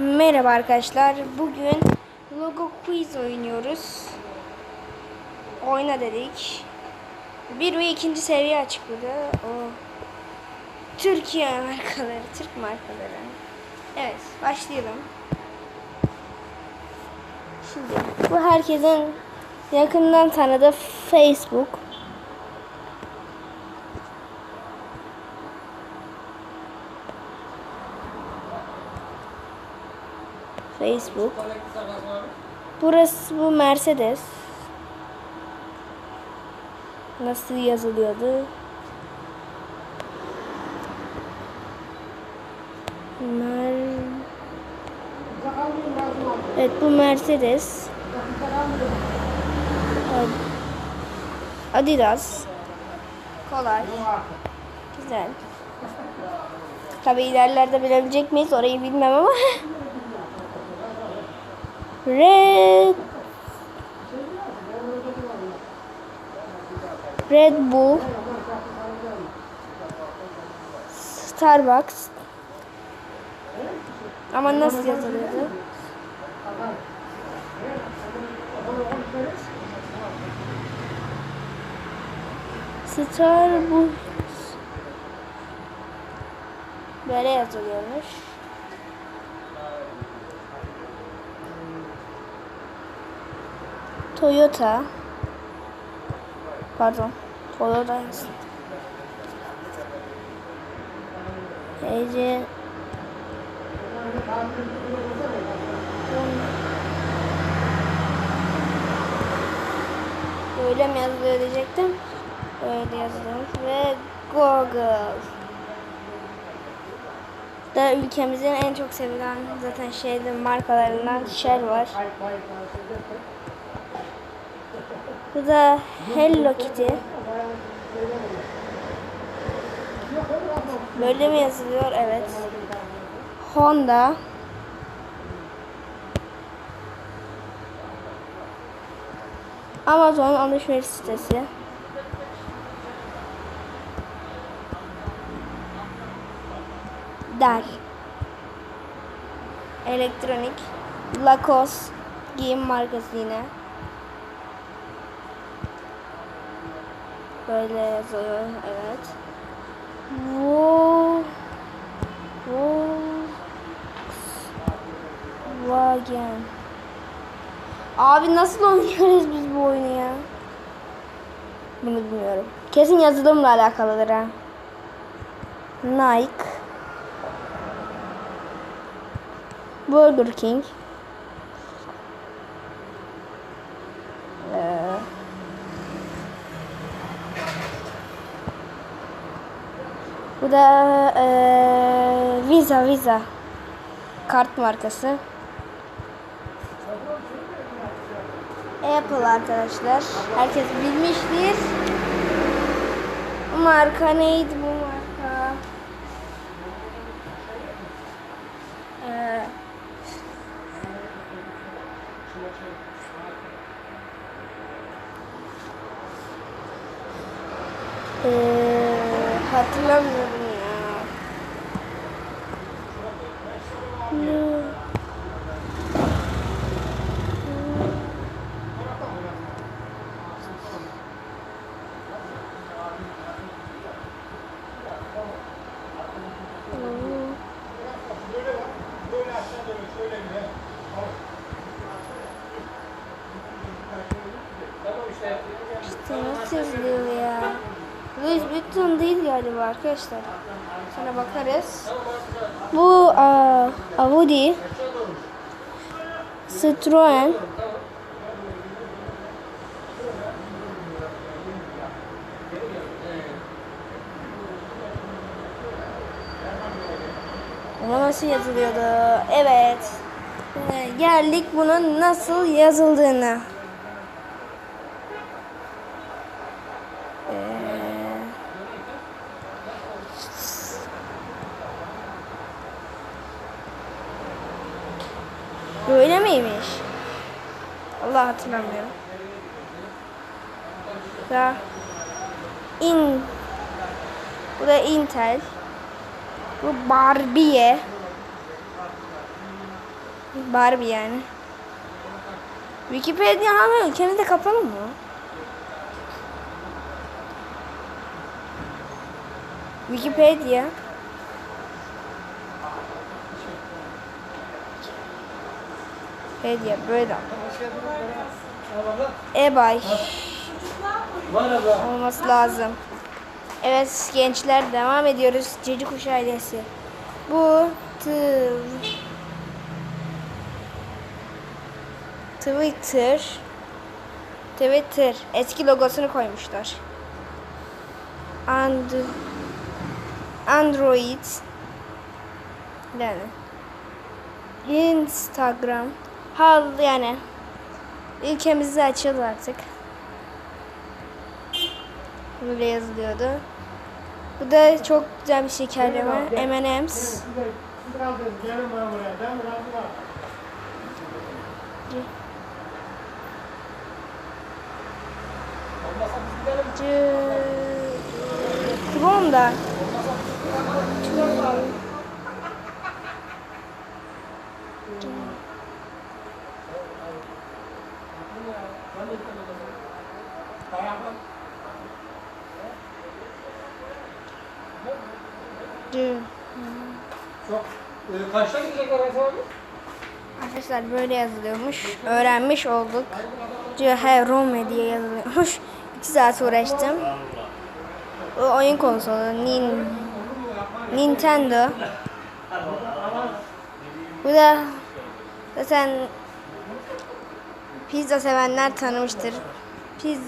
Merhaba arkadaşlar. Bugün logo quiz oynuyoruz. Oyna dedik. Bir ve ikinci seviye açıkladı. O Türkiye markaları, Türk markaları. Evet, başlayalım. Şimdi bu herkesin yakından tanıdığı Facebook. Facebook. Burası bu Mercedes. Nasıl yazılıyordu? Mer Evet bu Mercedes. Adidas. Kolay. Güzel. Tabii ilerlerde bilebilecek miyiz orayı bilmem ama. Red Red Bull Starbucks Ama nasıl yazılıyordu? Starbucks Böyle yazılıyormuş. Toyota Pardon Toyota. Ece Böyle mi yazılıyor diyecektim. Öyle yazılıyor. Ve Google. Da ülkemizin en çok sevilen zaten şeyde markalarından Shell var. Bu da Hello Kitty. Böyle mi yazılıyor? Evet. Honda. Amazon alışveriş sitesi. Dell. Elektronik. Lacoste giyim markası yine. Böyle yazıyor. Evet. Volkswagen. Abi nasıl oynuyoruz biz bu oyunu ya? Bunu bilmiyorum. Kesin yazılımla alakalıdır ha. Nike. Burger King. Bu da eee, Visa Visa kart markası. Apple arkadaşlar. Herkes bilmiştir. Marka neydi bu marka? Eee Eee, hatırlamıyorum ya. Ne? İşte nasıl yazılıyor ya? Louis Vuitton değil galiba arkadaşlar. Sonra bakarız. Bu aa, Audi. Citroen. Ama nasıl yazılıyordu? Evet. Geldik bunun nasıl yazıldığını. Allah hatırlamıyorum. Da in Bu da Intel. Bu Barbie. Barbie yani. Wikipedia hala ülkemizde kapalı mı? Wikipedia. Wikipedia böyle e-bay olması lazım. Evet gençler devam ediyoruz. Cici Kuş ailesi. Bu tı- Twitter Twitter eski logosunu koymuşlar. And Android yani Instagram hal yani ülkemizde açıldı artık. Böyle yazılıyordu. Bu da çok güzel bir şekerleme. M&M's. Kaldınız. Gelin bana buraya. Ben razı var. Olmasa biz gidelim. Kıvam da. Ayaklar. Çok. E? Arkadaşlar böyle yazılıyormuş. Öğrenmiş olduk. He Rome diye yazılıyormuş. 2 saat uğraştım. Bu oyun konsolu. Nin, Nintendo. Bu da zaten pizza sevenler tanımıştır. Piz,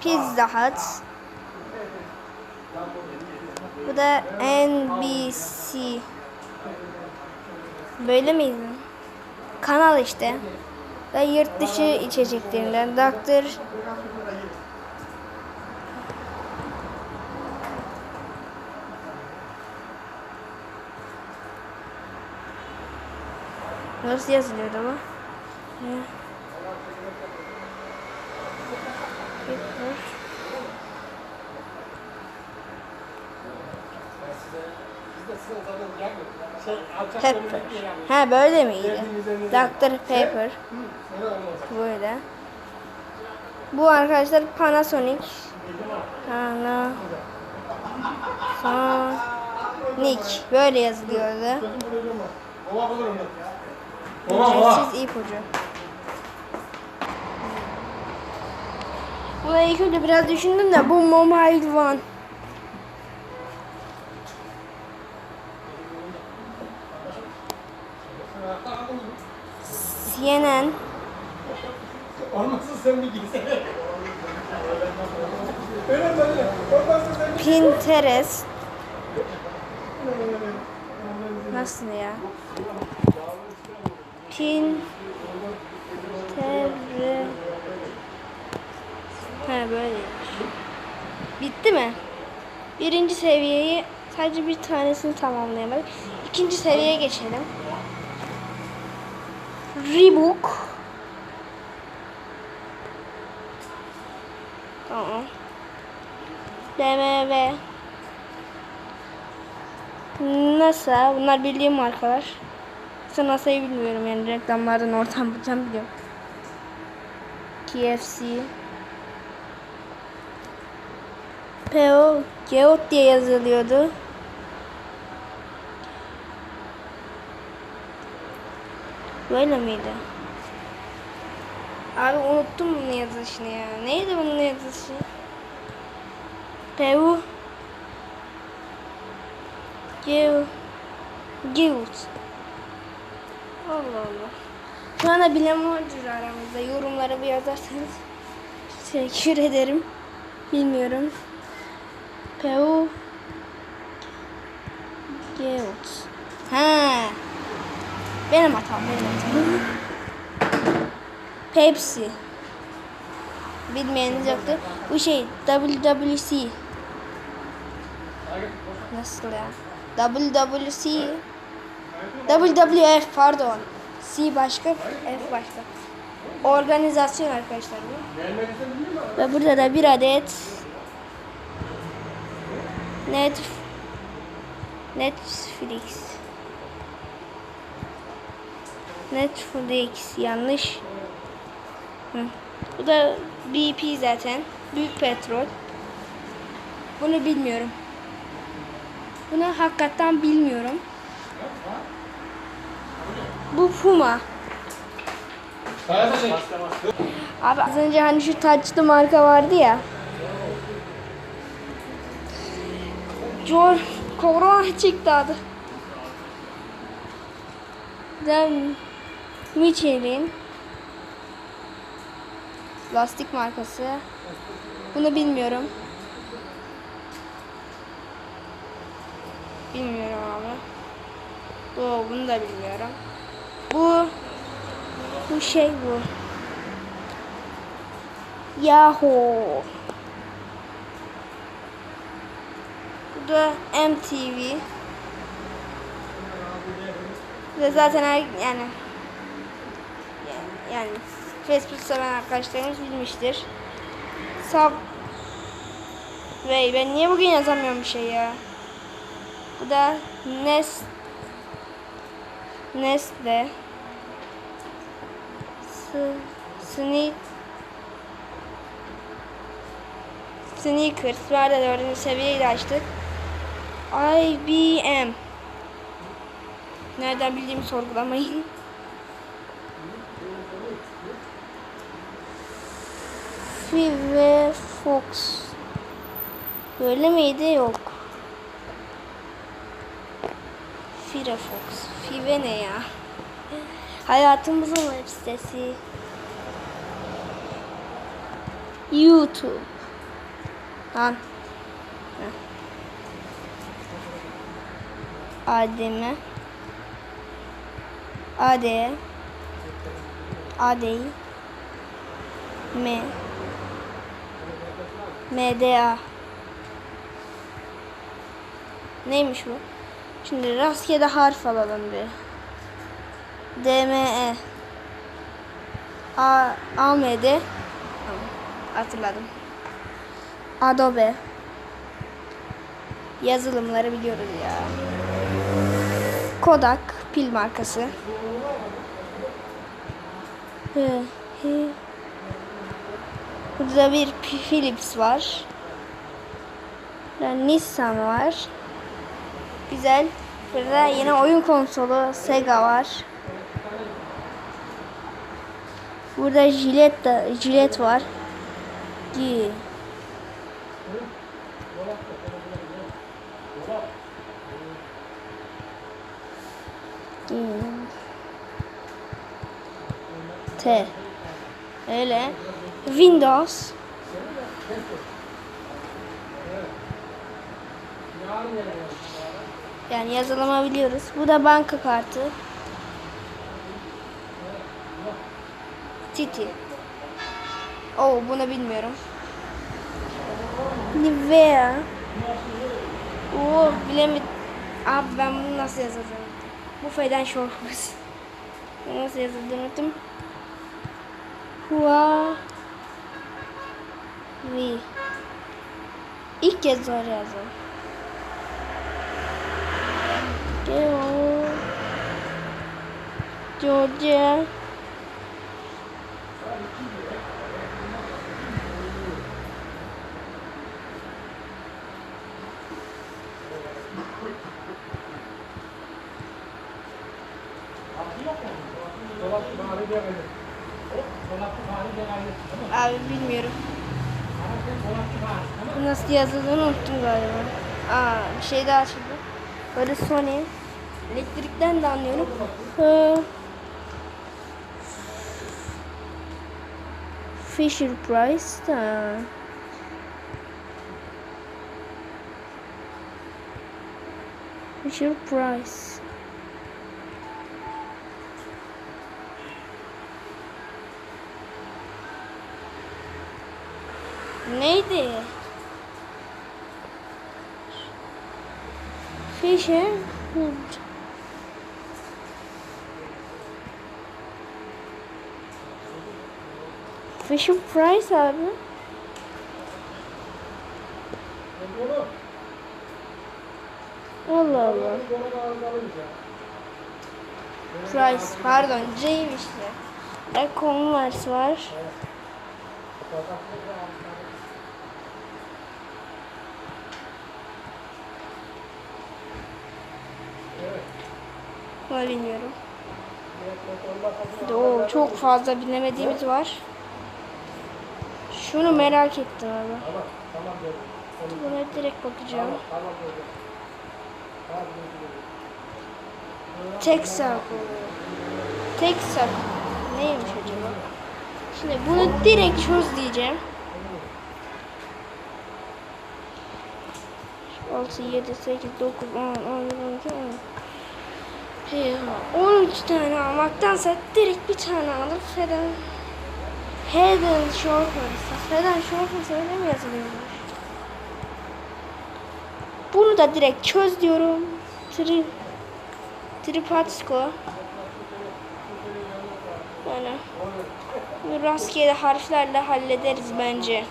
Pizza Hut. Bu da NBC. Böyle miydi? Kanal işte. Ve yurt dışı içeceklerinden Dr. Nasıl yazılıyordu? Pepper. Biz de size gelmiyoruz. Şey, alçak Pepper. Ha böyle miydi? Dr. Pepper. Öyle olmaz. Böyle. Bu arkadaşlar Panasonic. Panasonic. Böyle yazılıyordu. Ücretsiz ipucu. Buna ilk önce biraz düşündüm de bu Mobile One. CNN, Olmazsa sen bir girsene. Öyle böyle. Olmazsa sen bir Pinterest. Nasıl ya? Pinterest. Ha böyle. Bitti mi? Birinci seviyeyi sadece bir tanesini tamamlayamadık. İkinci seviyeye geçelim. Reebok. Tamam. BMW. NASA. Bunlar bildiğim markalar. Sen NASA'yı bilmiyorum yani reklamlardan oradan bulacağım biliyorum. KFC. PO Geot diye yazılıyordu. Böyle miydi? Abi unuttum bunun yazılışını ya. Neydi bunun yazılışı? PO Geo Guild. Allah Allah. Şu anda bilen vardır aramızda. Yorumlara bir yazarsanız teşekkür ederim. Bilmiyorum. Peu Guild. Ha. Benim hatam, benim hatam. Pepsi. Bilmeyeniniz yoktu. Bu şey WWC. Nasıl ya? WWC. WWF pardon. C başka, F başka. Organizasyon arkadaşlar bu. Ve burada da bir adet Net Netflix. Netflix yanlış. Hı. Bu da BP zaten. Büyük petrol. Bunu bilmiyorum. Bunu hakikaten bilmiyorum. Bu Puma. Abi az önce hani şu taçlı marka vardı ya. John Corona çıktı adı. Den Michelin lastik markası. Bunu bilmiyorum. Bilmiyorum abi. Bu bunu da bilmiyorum. Bu bu şey bu. Yahoo. Bu da MTV. Ve zaten her, yani yani Facebook seven arkadaşlarımız bilmiştir. Sub ve ben niye bugün yazamıyorum bir şey ya? Bu da Nest Nestle Sneak Sneakers var da dördüncü seviyeyi de açtık. IBM Nereden bildiğimi sorgulamayın. Five Fox Böyle miydi? Yok. Firefox. Five ne ya? Hayatımızın web sitesi. YouTube. Lan. Heh. ADM. AD. AD. MDA. Neymiş bu? Şimdi rastgele harf alalım bir. DME. A AMD. Tamam, hatırladım. Adobe. Yazılımları biliyoruz ya. Kodak pil markası. Hı. Burada bir Philips var. Burada Nissan var. Güzel. Burada yine oyun konsolu Sega var. Burada jilet da jilet var. Gi. T. Öyle. Windows. Yani yazılıma biliyoruz. Bu da banka kartı. Titi. Oo bunu bilmiyorum. Nivea. Oo bilemedim. Abi ben bunu nasıl yazacağım? Bu Feden. Bunu nasıl yazıldığını unuttum. Huawei. İlk kez zor yazdım. Geo. Georgia. Abi bilmiyorum. Nasıl yazıldığını unuttum galiba. Aa bir şey daha açıldı. Böyle Sony. Elektrikten de anlıyorum. Ee, Fisher Price da. Fisher Price. Neydi? Fisher. Fisher Price abi. Allah Allah. Price pardon C'ymiş de. Ve Converse var. Bunu bilmiyorum. Oo, çok fazla bilemediğimiz var. Şunu merak ettim abi. Buna direkt bakacağım. Texaco. Texaco. Neymiş acaba? Şimdi bunu direkt çöz diyeceğim. 6, 7, 8, 9, 10, 11, 12, 10. Hey, 13 tane almaktansa direkt bir tane alıp Feden Head and Shoulders. Feden Shoulders öyle mi yazılıyormuş? Bunu da direkt çöz diyorum. Tri Tripatsko. Yani bunu rastgele harflerle hallederiz bence.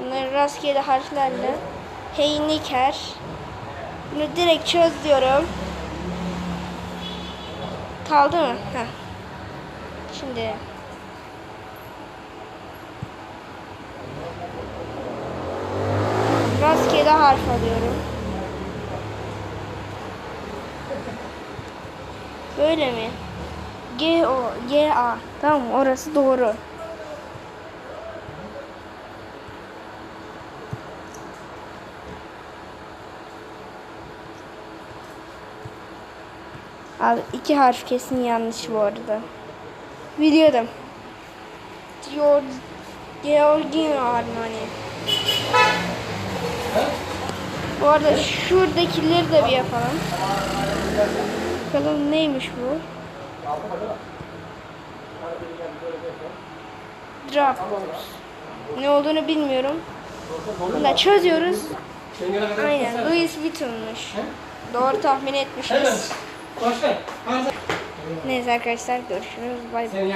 Bunları rastgele harflerle. Heyniker. Bunu direkt çöz diyorum. Kaldı mı? Heh. Şimdi. Rastgele harf alıyorum. Böyle mi? G O G A. Tamam orası doğru. Abi iki harf kesin yanlış bu arada. Biliyordum. Georg Georgino Armani. Bu arada şuradakileri de bir yapalım. Bakalım neymiş bu? Drop. Ne olduğunu bilmiyorum. Bunu da çözüyoruz. Aynen Louis Vuitton'muş. Doğru tahmin etmişiz. Başka. Neyse arkadaşlar görüşürüz. Bay bay.